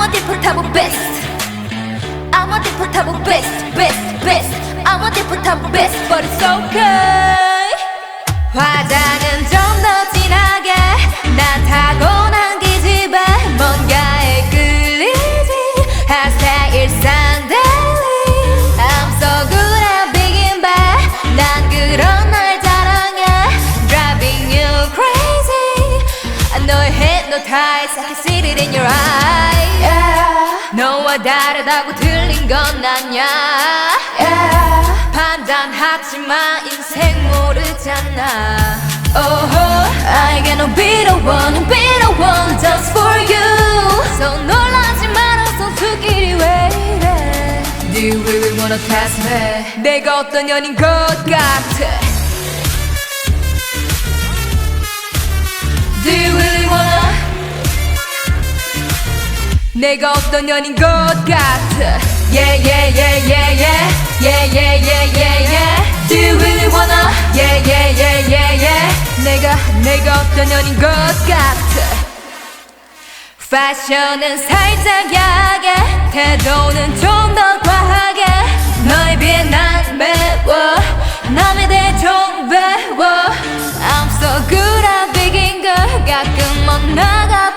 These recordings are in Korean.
어디부터 best I'm 어디부터 best best best I'm 어디부터 best but it's okay 화장은 좀 더 진하게 난 타고난 기집애 뭔가에 끌리지 hashtag 일상 daily I'm so good at being bad 난 그런 날 자랑해 driving you crazy 너의 hypnotize I can see it in your eye yeah. 너와 다르다고 들린 건 아냐 yeah. 판단하지마 인생 모르잖아 Oh, I get no bitter one, bitter one just for you So 놀라지 말아서 수길이 왜 이래 Do you really wanna test me? 내가 어떤 년인 것 같아 내가 어떤 년인 것 같아 Yeah yeah yeah yeah yeah Yeah yeah yeah yeah yeah Do you really wanna? Yeah yeah yeah yeah yeah 내가 내가 어떤 년인 것 같아 패션은 살짝 야하게 태도는 좀 더 과하게 너에 비해 난 매워 남에 대해 좀 배워 I'm so good at being girl 가끔 못 나가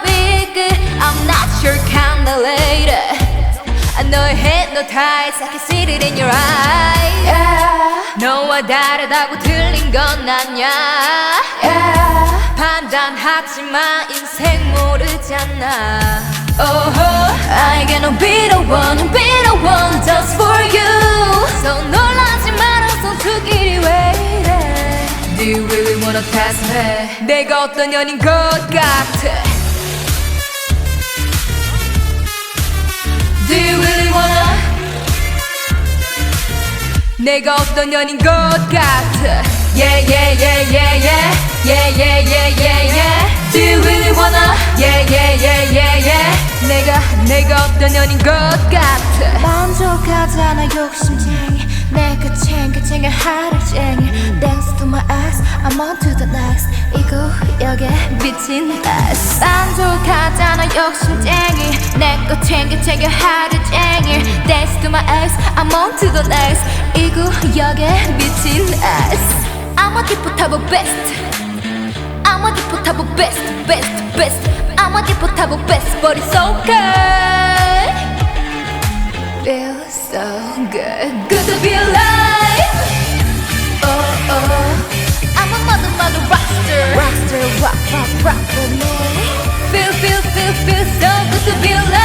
I'm not your kind of lady 너의 hypnotize I can see it in your eye yeah. 너와 다르다고 들린 건 아냐 yeah. 판단하지마 인생 모르잖아 Oh, I get no bitter one, bitter one just for you So 놀라지 말아서 수길이 왜 이래 Do you really wanna test me? 내가 어떤 년인 것 같아 내가 어떤 년인 것 같아 Yeah yeah yeah yeah yeah Yeah yeah yeah yeah yeah Do you really wanna? Yeah yeah yeah yeah yeah 내가 내가 어떤 년인 것 같아 만족하잖아 욕심쟁이 내가 챙겨 챙겨 하루쟁이 Thanks to my eyes I'm on to the next 이 구역에 미친 S 만족하잖아 욕심쟁이 내거 챙겨 챙겨 하루쟁이 Thanks to my ex I'm on to the next 이 구역에 미친 S I'm a tipo type of best I'm a tipo type of best best best I'm a tipo type of best but it's okay Feels so good Good to be alive Oh oh I'm a mother mother rockster Rockstar rock rock rock with So good to be alive